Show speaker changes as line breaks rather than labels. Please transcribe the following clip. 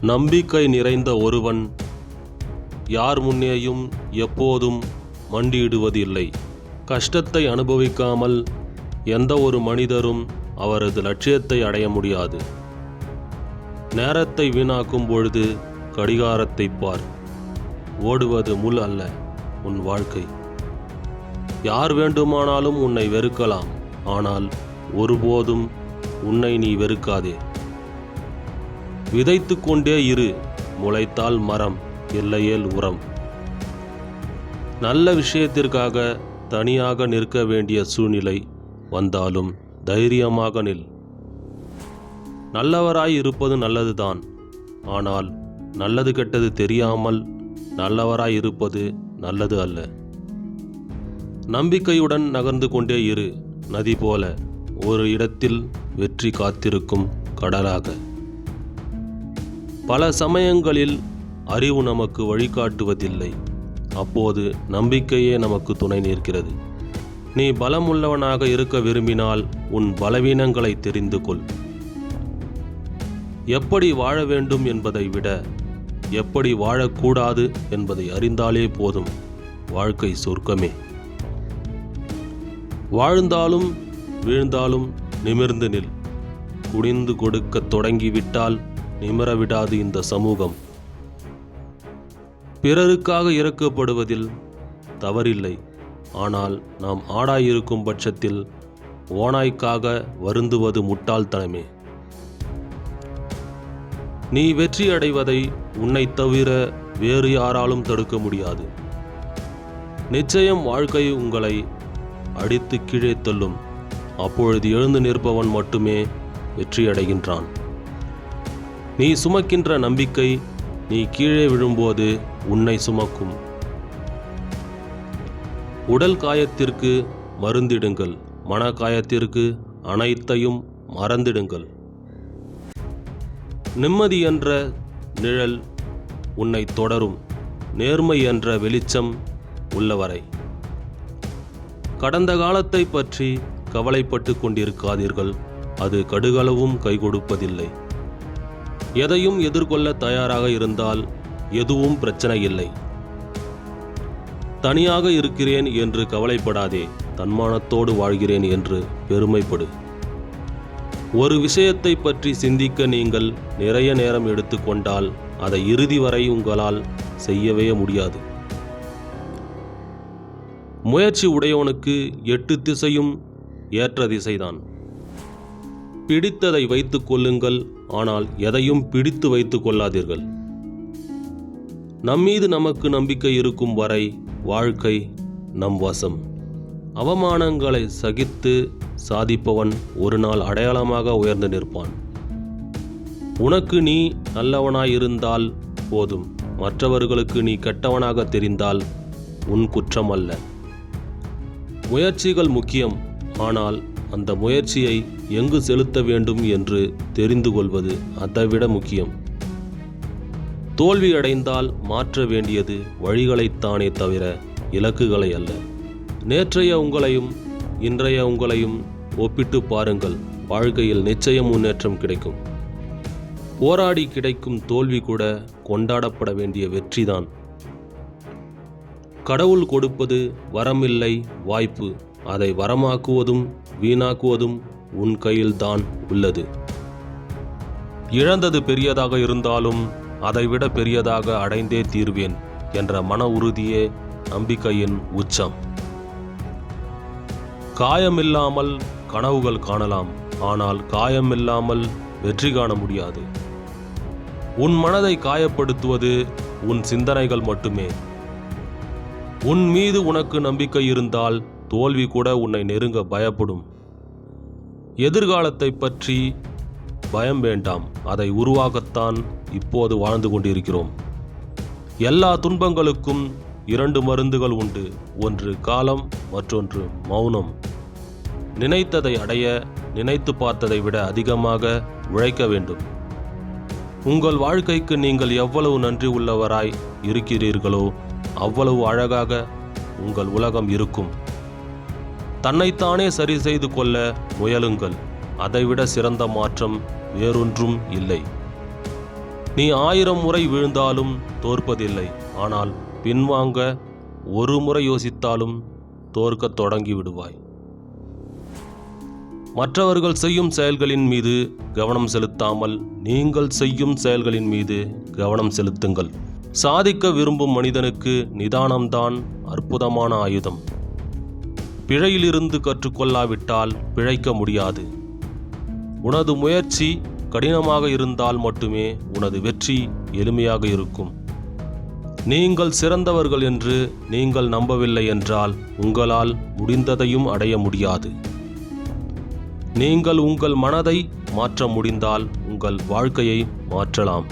நம்பிக்கை நிறைந்த ஒருவன் யார் முன்னேயும் எப்போதும் மண்டியிடுவதில்லை. கஷ்டத்தை அனுபவிக்காமல் எந்த ஒரு மனிதரும் அவரது லட்சியத்தை அடைய முடியாது. நேரத்தை வீணாக்கும் பொழுது கடிகாரத்தை பார். ஓடுவது முள் அல்ல உன் வாழ்க்கை. யார் வேண்டுமானாலும் உன்னை வெறுக்கலாம் ஆனால் ஒருபோதும் உன்னை நீ வெறுக்காதே. விதைத்து கொண்டே இரு முளைத்தால் மரம் இல்லையேல் உரம். நல்ல விஷயத்திற்காக தனியாக நிற்க வேண்டிய சூழ்நிலை வந்தாலும் தைரியமாக நில். நல்லவராய் இருப்பது நல்லதுதான் ஆனால் நல்லது கெட்டது தெரியாமல் நல்லவராய் இருப்பது நல்லது அல்ல. நம்பிக்கையுடன் நகர்ந்து கொண்டே இரு நதி போல ஒரு இடத்தில் வெற்றி காத்திருக்கும் கடலாக. பல சமயங்களில் அறிவு நமக்கு வழிகாட்டுவதில்லை. அப்போது நம்பிக்கையே நமக்கு துணை நிற்கிறது. நீ பலமுள்ளவனாக இருக்க விரும்பினால் உன் பலவீனங்களை தெரிந்து கொள். எப்படி வாழ வேண்டும் என்பதை விட எப்படி வாழக்கூடாது என்பதை அறிந்தாலே போதும் வாழ்க்கை சொர்க்கமே. வாழ்ந்தாலும் வீழ்ந்தாலும் நிமிர்ந்து நில். குனிந்து கொடுக்கத் தொடங்கிவிட்டால் நிமிர விடாது இந்த சமூகம். பிறருக்காக இறக்கப்படுவதில் தவறில்லை. ஆனால் நாம் ஆடாயிருக்கும் பட்சத்தில் ஓனாய்க்காக வருந்துவது முட்டாள்தனமே. நீ வெற்றி அடைவதை உன்னைத் தவிர வேறு யாராலும் தடுக்க முடியாது. நிச்சயம் வாழ்க்கை உங்களை அடித்து கீழே தள்ளும். அப்பொழுது எழுந்து நிற்பவன் மட்டுமே வெற்றியடைகின்றான். நீ சுமக்கின்ற நம்பிக்கை நீ கீழே விழும்போது உன்னை சுமக்கும். உடல் காயத்திற்கு மருந்திடுங்கள். மன காயத்திற்கு அனைத்தையும் மறந்திடுங்கள். நிம்மதி என்ற நிழல் உன்னை தொடரும். நேர்மை என்ற வெளிச்சம் உள்ளவரை. கடந்த காலத்தை பற்றி கவலைப்பட்டு கொண்டிருக்காதீர்கள். அது கடுகளவும் கை கொடுப்பதில்லை. எதையும் எதிர்கொள்ள தயாராக இருந்தால் எதுவும் பிரச்சனை இல்லை. தனியாக இருக்கிறேன் என்று கவலைப்படாதே தன்மானத்தோடு வாழ்கிறேன் என்று பெருமைப்படு. ஒரு விஷயத்தை பற்றி சிந்திக்க நீங்கள் நிறைய நேரம் எடுத்துக்கொண்டால் அதை இறுதி வரை உங்களால் செய்யவே முடியாது. முயற்சி உடையவனுக்கு எட்டு திசையும் ஏற்ற திசைதான். பிடித்ததை வைத்துக் கொள்ளுங்கள் ஆனால் எதையும் பிடித்து வைத்துக் கொள்ளாதீர்கள். நம்மீது நமக்கு நம்பிக்கை இருக்கும் வரை வாழ்க்கை நம் வசம். அவமானங்களை சகித்து சாதிப்பவன் ஒரு நாள் அடையாளமாக உயர்ந்து நிற்பான். உனக்கு நீ நல்லவனாயிருந்தால் போதும். மற்றவர்களுக்கு நீ கெட்டவனாக தெரிந்தால் உன் குற்றம் அல்ல. முயற்சிகள் முக்கியம் ஆனால் அந்த முயற்சியை எங்கு செலுத்த வேண்டும் என்று தெரிந்து கொள்வது அதைவிட முக்கியம். தோல்வி அடைந்தால் மாற்ற வேண்டியது வழிகளைத்தானே தவிர இலக்குகளை அல்ல. நேற்றைய உங்களையும் இன்றைய உங்களையும் ஒப்பிட்டு பாருங்கள். வாழ்க்கையில் நிச்சயம் முன்னேற்றம் கிடைக்கும். போராடி கிடைக்கும் தோல்வி கூட கொண்டாடப்பட வேண்டிய வெற்றிதான். கடவுள் கொடுப்பது வரமில்லை வாய்ப்பு. அதை வரமாக்குவதும் வீணாக்குவதும் உன் கையில்தான் உள்ளது. இழந்தது பெரியதாக இருந்தாலும் அதைவிட பெரியதாக அடைந்தே தீர்வேன் என்ற மன உறுதியே நம்பிக்கையின் உச்சம். காயமில்லாமல் கனவுகள் காணலாம் ஆனால் காயமில்லாமல் வெற்றி காண முடியாது. உன் மனதை காயப்படுத்துவது உன் சிந்தனைகள் மட்டுமே. உன் மீது உனக்கு நம்பிக்கை இருந்தால் தோல்வி கூட உன்னை நெருங்க பயப்படும். எதிர்காலத்தை பற்றி பயம் வேண்டாம். அதை உருவாக்கத்தான் இப்போது வாழ்ந்து கொண்டிருக்கிறோம். எல்லா துன்பங்களுக்கும் இரண்டு மருந்துகள் உண்டு. ஒன்று காலம் மற்றொன்று மௌனம். நினைத்ததை அடைய நினைத்து பார்த்ததை விட அதிகமாக உழைக்க வேண்டும். உங்கள் வாழ்க்கைக்கு நீங்கள் எவ்வளவு நன்றி உள்ளவராய் இருக்கிறீர்களோ அவ்வளவு அழகாக உங்கள் உலகம் இருக்கும். தன்னைத்தானே சரி செய்து கொள்ள முயலுங்கள். அதைவிட சிறந்த மாற்றம் வேறொன்றும் இல்லை. நீ ஆயிரம் முறை விழுந்தாலும் தோற்பதில்லை. ஆனால் பின்வாங்க ஒரு முறை யோசித்தாலும் தோற்கத் தொடங்கி விடுவாய். மற்றவர்கள் செய்யும் செயல்களின் மீது கவனம் செலுத்தாமல் நீங்கள் செய்யும் செயல்களின் மீது கவனம் செலுத்துங்கள். சாதிக்க விரும்பும் மனிதனுக்கு நிதானம்தான் அற்புதமான ஆயுதம். பிழையிலிருந்து கற்றுக்கொள்ளாவிட்டால் பிழைக்க முடியாது. உனது முயற்சி கடினமாக இருந்தால் மட்டுமே உனது வெற்றி எளிமையாக இருக்கும். நீங்கள் சிறந்தவர்கள் என்று நீங்கள் நம்பவில்லை என்றால் உங்களால் முடிந்ததையும் அடைய முடியாது. நீங்கள் உங்கள் மனதை மாற்ற முடிந்தால் உங்கள் வாழ்க்கையை மாற்றலாம்.